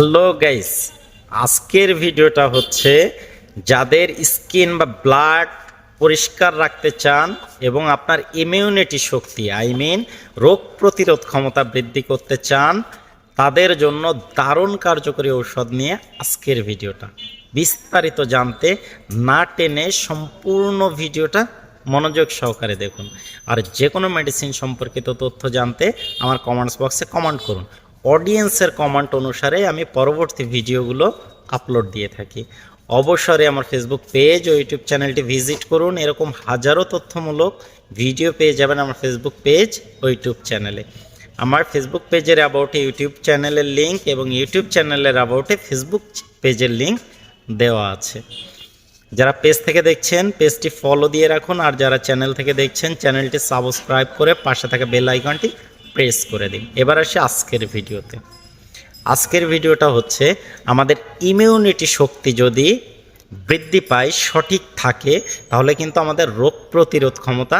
Hello guys, আজকের ভিডিওটা হচ্ছে যাদের স্কিন বা ব্লাড পরিষ্কার রাখতে চান এবং আপনার ইমিউনিটি শক্তি আই মিন রোগ প্রতিরোধ ক্ষমতা বৃদ্ধি করতে চান, তাদের জন্য দারুণ কার্যকরী ঔষধ নিয়ে আজকের ভিডিওটা। বিস্তারিত জানতে না টেনে সম্পূর্ণ ভিডিওটা মনোযোগ সহকারে দেখুন। আর যে কোনো মেডিসিন সম্পর্কিত তথ্য জানতে আমার কমেন্টস বক্সে কমেন্ট করুন। অডিয়েন্সের কমেন্ট অনুসারে আমি পরবর্তী ভিডিওগুলো আপলোড দিয়ে থাকি। অবসরে আমার ফেসবুক পেজ ও ইউটিউব চ্যানেলটি ভিজিট করুন। এরকম হাজারো তথ্যমূলক ভিডিও পেয়ে যাবেন আমার ফেসবুক পেজ ও ইউটিউব চ্যানেলে আমার ফেসবুক পেজের অ্যাবাউটে ইউটিউব চ্যানেলের লিঙ্ক এবং ইউটিউব চ্যানেলের অ্যাবাউটে ফেসবুক পেজের লিঙ্ক দেওয়া আছে। যারা পেজ থেকে দেখছেন পেজটি ফলো দিয়ে রাখুন। আর যারা চ্যানেল থেকে দেখছেন চ্যানেলটি সাবস্ক্রাইব করে পাশে থাকা বেল আইকনটি প্রেস করে দিন। এবার আসি আজকের ভিডিওতে। আজকের ভিডিওটা হচ্ছে আমাদের ইমিউনিটি শক্তি যদি বৃদ্ধি পায়, সঠিক থাকে, তাহলে কিন্তু আমাদের রোগ প্রতিরোধ ক্ষমতা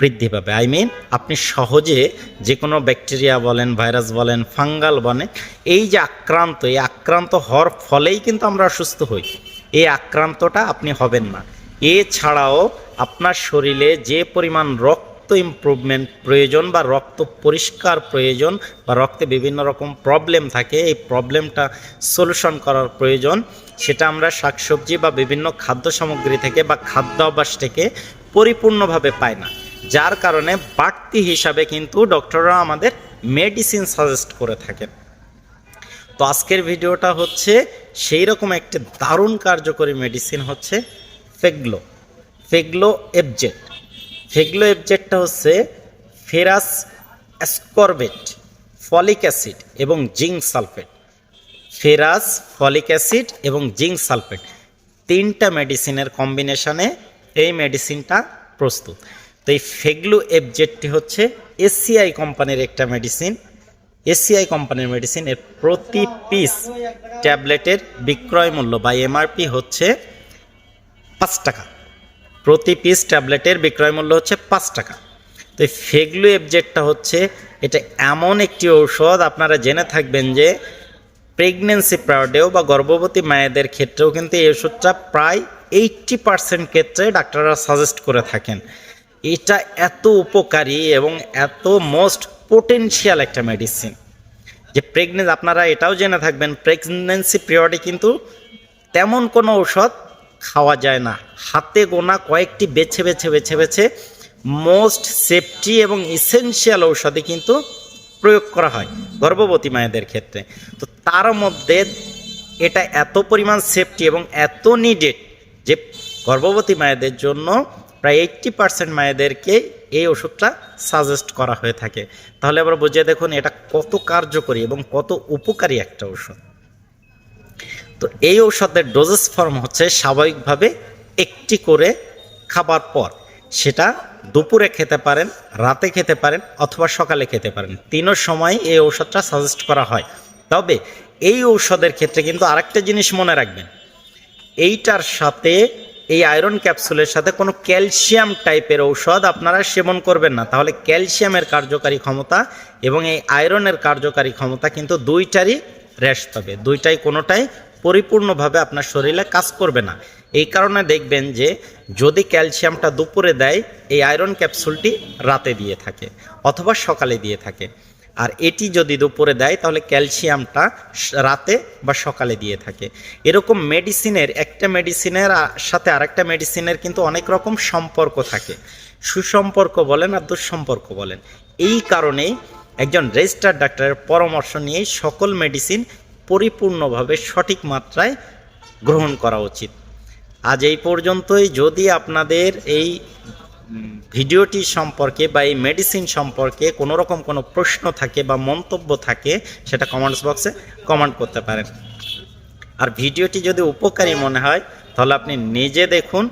বৃদ্ধি পাবে। আই মিন আপনি সহজে যে কোনো ব্যাকটেরিয়া বলেন ভাইরাস বলেন ফাঙ্গাল বলেন, এই যে আক্রান্ত, এই আক্রান্ত হওয়ার ফলেই কিন্তু আমরা অসুস্থ হই। এই আক্রান্তটা আপনি হবেন না। এছাড়াও আপনার শরীরে যে পরিমাণ রক্ত ইমপ্রুভমেন্ট প্রয়োজন বা রক্ত পরিষ্কার প্রয়োজন বা রক্তে বিভিন্ন রকম প্রবলেম থাকে, এই প্রবলেমটা সলিউশন করার প্রয়োজন। সেটা আমরা শাকসবজি বা বিভিন্ন খাদ্য সামগ্রী থেকে বা খাদ্যাভ্যাস থেকে পরিপূর্ণভাবে পাই না। যার কারণে বাড়তি হিসাবে কিন্তু ডক্টররা আমাদের মেডিসিন সাজেস্ট করে থাকেন। তো আজকের ভিডিওটা হচ্ছে সেই রকম একটি দারুণ কার্যকরী মেডিসিন হচ্ছে ফেগলো ফেগলো এফজেট ফেগলো এফজেটটা হচ্ছে ফেরাস অ্যাসকরবেট, ফলিক অ্যাসিড এবং zinc sulphate. Ferrous, folic acid এবং জিঙ্ক সালফেট তিনটা মেডিসিনের কম্বিনেশনে এই মেডিসিনটা প্রস্তুত। তো এই ফেগলু এফজেটটি হচ্ছে এসিআই কোম্পানির একটা মেডিসিন। এসিআই কোম্পানির মেডিসিন এর প্রতি পিস ট্যাবলেটের বিক্রয় মূল্য বা এমআরপি হচ্ছে পাঁচ টাকা। প্রতি পিস ট্যাবলেটের বিক্রয় মূল্য হচ্ছে পাঁচ টাকা। তো এই ফেগলু এফজেটটা হচ্ছে, এটা এমন একটি ঔষধ, আপনারা জেনে থাকবেন যে প্রেগনেন্সি পিরিয়ডেও বা গর্ভবতী মায়েদের ক্ষেত্রেও কিন্তু এই ওষুধটা প্রায় এইটটি পার্সেন্ট ক্ষেত্রে ডাক্তাররা সাজেস্ট করে থাকেন। এটা এত উপকারী এবং এত মোস্ট পোটেনশিয়াল একটা মেডিসিন যে প্রেগনেন্স আপনারা এটাও জেনে থাকবেন প্রেগনেন্সি পিরিয়ডে কিন্তু তেমন কোনো ঔষধ খাওয়া যায় না। হাতে গোনা কয়েকটি বেছে বেছে বেছে বেছে মোস্ট সেফটি এবং ইসেনশিয়াল ঔষধে কিন্তু প্রয়োগ করা হয় গর্ভবতী মায়েদের ক্ষেত্রে। তো তার মধ্যে এটা এত পরিমাণ সেফটি এবং এত নিডেড যে গর্ভবতী মায়েদের জন্য প্রায় এইট্টি পার্সেন্ট মায়েদেরকে এই ওষুধটা সাজেস্ট করা হয়ে থাকে। তাহলে আবার বুঝিয়ে দেখুন এটা কত কার্যকরী এবং কত উপকারী একটা ওষুধ। তো এই ঔষধের ডোজেস ফর্ম হচ্ছে স্বাভাবিকভাবে একটি করে খাবার পর। সেটা দুপুরে খেতে পারেন, রাতে খেতে পারেন অথবা সকালে খেতে পারেন। তিনও সময় এই ঔষধটা সাজেস্ট করা হয়। তবে এই ঔষধের ক্ষেত্রে কিন্তু আরেকটা জিনিস মনে রাখবেন। এইটার সাথে এই আয়রন ক্যাপসুলের সাথে কোনো ক্যালসিয়াম টাইপের ঔষধ আপনারা সেবন করবেন না। তাহলে ক্যালসিয়ামের কার্যকারী ক্ষমতা এবং এই আয়রনের কার্যকারী ক্ষমতা কিন্তু দুইটারই হ্রাস পাবে দুইটাই কোনোটাই পরিপূর্ণভাবে আপনার শরীরে কাজ করবে না। এই কারণে দেখবেন যে যদি ক্যালসিয়ামটা দুপুরে দেয়, এই আয়রন ক্যাপসুলটি রাতে দিয়ে থাকে অথবা সকালে দিয়ে থাকে। আর এটি যদি দুপুরে দেয়, তাহলে ক্যালসিয়ামটা রাতে বা সকালে দিয়ে থাকে। এরকম মেডিসিনের একটা মেডিসিনের সাথে আরেকটা মেডিসিনের কিন্তু অনেক রকম সম্পর্ক থাকে। সুসম্পর্ক বলেন আর দুঃসম্পর্ক বলেন। এই কারণেই একজন রেজিস্টার্ড ডাক্তারের পরামর্শ নিয়ে সকল মেডিসিন পরিপূর্ণভাবে সঠিক মাত্রায় গ্রহণ করা উচিত। আজ এই পর্যন্তই। যদি আপনাদের এই ভিডিওটি সম্পর্কে বা এই মেডিসিন সম্পর্কে কোনো রকম কোনো প্রশ্ন থাকে বা মন্তব্য থাকে, সেটা কমেন্টস বক্সে কমেন্ট করতে পারেন। আর ভিডিওটি যদি উপকারী মনে হয়, তাহলে আপনি নিজে দেখুন,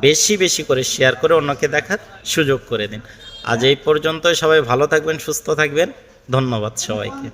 বেশি বেশি করে শেয়ার করে অন্যকে দেখার সুযোগ করে দিন। আজ এই পর্যন্তই। সবাই ভালো থাকবেন, সুস্থ থাকবেন। ধন্যবাদ সবাইকে।